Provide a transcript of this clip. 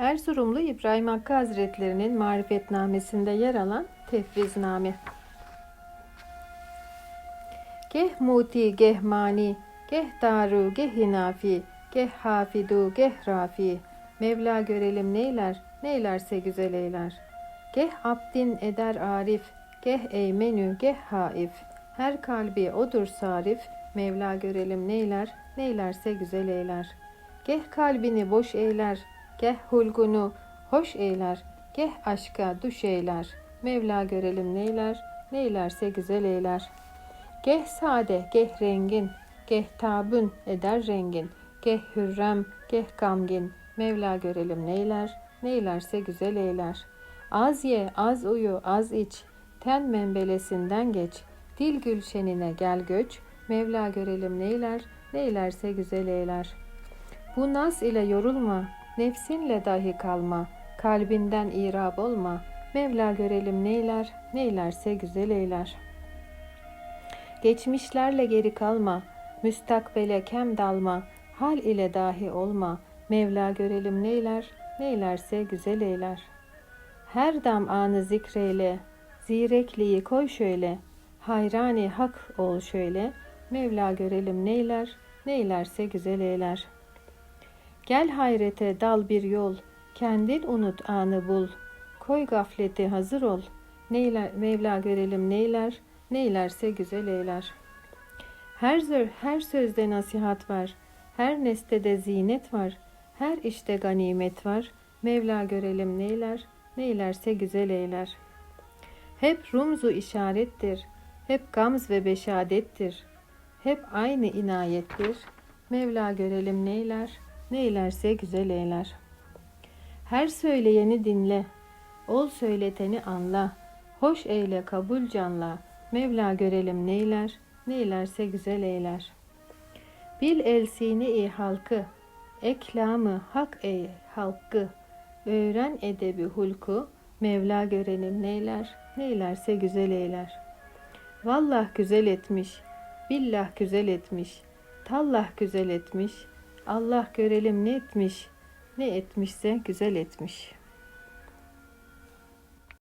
Erzurumlu İbrahim Hakkı Hazretlerinin marifetnamesinde yer alan tefvizname. Geh muti geh mani, geh daru geh hinafi, geh hafidu geh rafi. Mevla görelim neyler, neylerse güzel eyler. Geh abdin eder arif, geh eymenü geh haif. Her kalbi odur sarif, Mevla görelim neyler, neylerse güzel eyler. Geh kalbini boş eyler, geh hulgunu hoş eyler, geh aşka düş eyler. Mevla görelim neyler, neylerse güzel eyler. Geh sade, geh rengin, geh tabun eder rengin, geh hürrem, geh gamgin. Mevla görelim neyler, neylerse güzel eyler. Az ye, az uyu, az iç, ten membelesinden geç, dil gülşenine gel göç, Mevla görelim neyler, neylerse güzel eyler. Bu nas ile yorulma, nefsinle dahi kalma, kalbinden irab olma, Mevla görelim neyler, neylerse güzel eyler. Geçmişlerle geri kalma, müstakbele kem dalma, hal ile dahi olma, Mevla görelim neyler, neylerse güzel eyler. Her dam anı zikreyle, zirekliği koy şöyle, hayrani hak ol şöyle, Mevla görelim neyler, neylerse güzel eyler. Gel hayrete dal bir yol, kendin unut anı bul, koy gafleti hazır ol, neyler, Mevla görelim neyler, neylerse güzel eyler. Her, zör, her sözde nasihat var, her nestede zinet var, her işte ganimet var, Mevla görelim neyler, neylerse güzel eyler. Hep rumzu işarettir, hep gamz ve beşadettir, hep aynı inayettir, Mevla görelim neyler, neylerse güzel eyler. Her söyleyeni dinle, ol söyleteni anla, hoş eyle kabul canla, Mevla görelim neyler, neylerse güzel eyler. Bil elsini-i halkı, eklamı hak ey halkı, öğren edebi hulku, Mevla görelim neyler, neylerse güzel eyler. Vallah güzel etmiş, billah güzel etmiş, tallah güzel etmiş, Allah görelim ne etmiş, ne etmişse güzel etmiş.''